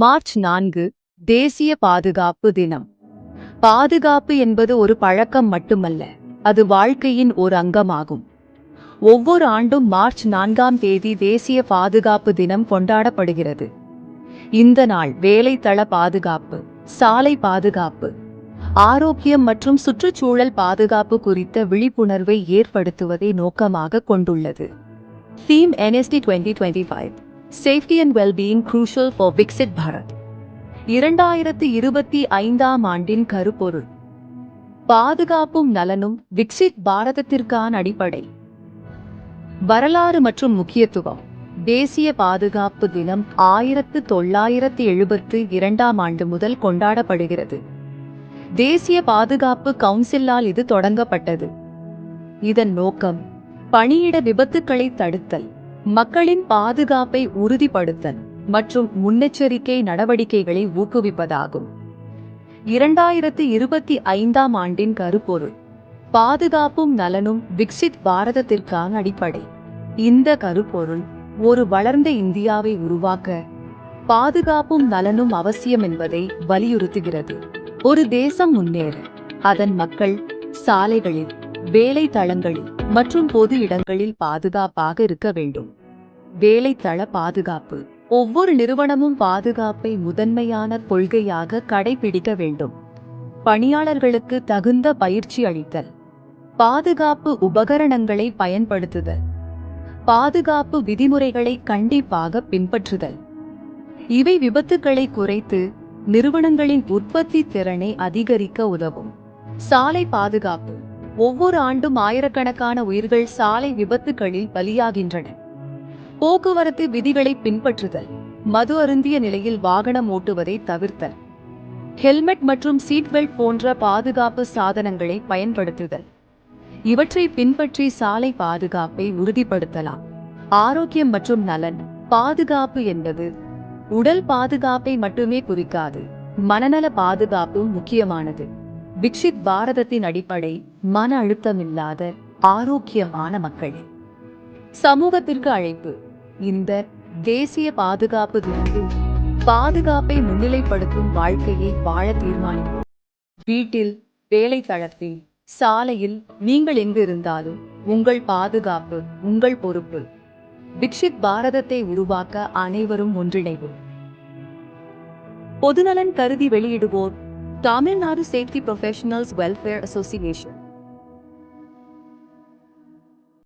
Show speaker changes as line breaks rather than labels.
March நான்கு தேசிய பாதுகாப்பு தினம் பாதுகாப்பு என்பது ஒரு பழக்கம் மட்டுமல்ல அது வாழ்க்கையின் ஒரு அங்கமாகும் ஒவ்வொரு ஆண்டும் மார்ச் நான்காம் தேதி தேசிய பாதுகாப்பு தினம் கொண்டாடப்படுகிறது இந்த நாள் வேலைத்தள பாதுகாப்பு சாலை பாதுகாப்பு ஆரோக்கியம் மற்றும் சுற்றுச்சூழல் பாதுகாப்பு குறித்த விழிப்புணர்வை ஏற்படுத்துவதை நோக்கமாக கொண்டுள்ளது theme NSD twenty twenty five safety and wellbeing crucial for Viksit Bharat இரண்டாயிரத்து இருபத்தி ஐந்தாம் ஆண்டின் கருப்பொருள் பாதுகாப்பும் நலனும் விக்சித் பாரதத்திற்கான அடிப்படை வரலாறு மற்றும் முக்கியத்துவம் தேசிய பாதுகாப்பு தினம் ஆயிரத்து தொள்ளாயிரத்து எழுபத்து இரண்டாம் ஆண்டு முதல் கொண்டாடப்படுகிறது தேசிய பாதுகாப்பு கவுன்சிலால் இது தொடங்கப்பட்டது இதன் நோக்கம் பணியிட விபத்துக்களை தடுத்தல் மக்களின் பாதுகாப்பை உறுதிப்படுத்தல் மற்றும் முன்னெச்சரிக்கை நடவடிக்கைகளை ஊக்குவிப்பதாகும் இரண்டாயிரத்து இருபத்தி ஐந்தாம் ஆண்டின் கருப்பொருள் பாதுகாப்பும் நலனும் விக்சித் பாரதத்திற்கான அடிப்படை இந்த கருப்பொருள் ஒரு வளர்ந்த இந்தியாவை உருவாக்க பாதுகாப்பும் நலனும் அவசியம் என்பதை வலியுறுத்துகிறது ஒரு தேசம் முன்னேற அதன் மக்கள் சாலைகளில் வேலை தளங்களில் மற்றும் பொது இடங்களில் பாதுகாப்பாக இருக்க வேண்டும் வேலைத்தள பாதுகாப்பு ஒவ்வொரு நிறுவனமும் பாதுகாப்பை முதன்மையான கொள்கையாக கடைபிடிக்க வேண்டும் பணியாளர்களுக்கு தகுந்த பயிற்சி அளித்தல் பாதுகாப்பு உபகரணங்களை பயன்படுத்துதல் பாதுகாப்பு விதிமுறைகளை கண்டிப்பாக பின்பற்றுதல் இவை விபத்துக்களை குறைத்து நிறுவனங்களின் உற்பத்தி திறனை அதிகரிக்க உதவும் சாலை பாதுகாப்பு ஒவ்வொரு ஆண்டும் ஆயிரக்கணக்கான உயிர்கள் சாலை விபத்துகளில் பலியாகின்றன போக்குவரத்து விதிகளை பின்பற்றுதல் மது அருந்திய நிலையில் வாகனம் ஓட்டுவதை தவிர்த்தல் ஹெல்மெட் மற்றும் சீட் பெல்ட் போன்ற பாதுகாப்பு சாதனங்களை பயன்படுத்துதல் இவற்றை பின்பற்றி சாலை பாதுகாப்பை உறுதிப்படுத்தலாம் ஆரோக்கியம் மற்றும் நலன் பாதுகாப்பு என்பது உடல் பாதுகாப்பை மட்டுமே குறிக்காது மனநல பாதுகாப்பும் முக்கியமானது விக்ஷித் பாரதத்தின் அடிப்படை மன அழுத்தம் இல்லாத ஆரோக்கியமான மக்கள் சமூகத்திற்கு அழைப்பு இந்த தேசிய பாதுகாப்பு தினத்தில் பாதுகாப்பை முன்னிலைப்படுத்தும் வாழ்க்கையை வாழ தீர்மானிப்போம் வீட்டில் வேலை தளத்தில் சாலையில் நீங்கள் எங்கு இருந்தாலும் உங்கள் பாதுகாப்பு உங்கள் பொறுப்பு விக்ஷித் பாரதத்தை உருவாக்க அனைவரும் ஒன்றிணைவோம் பொதுநலன் கருதி வெளியிடுவோர் Tamil Nadu Safety Professionals Welfare Association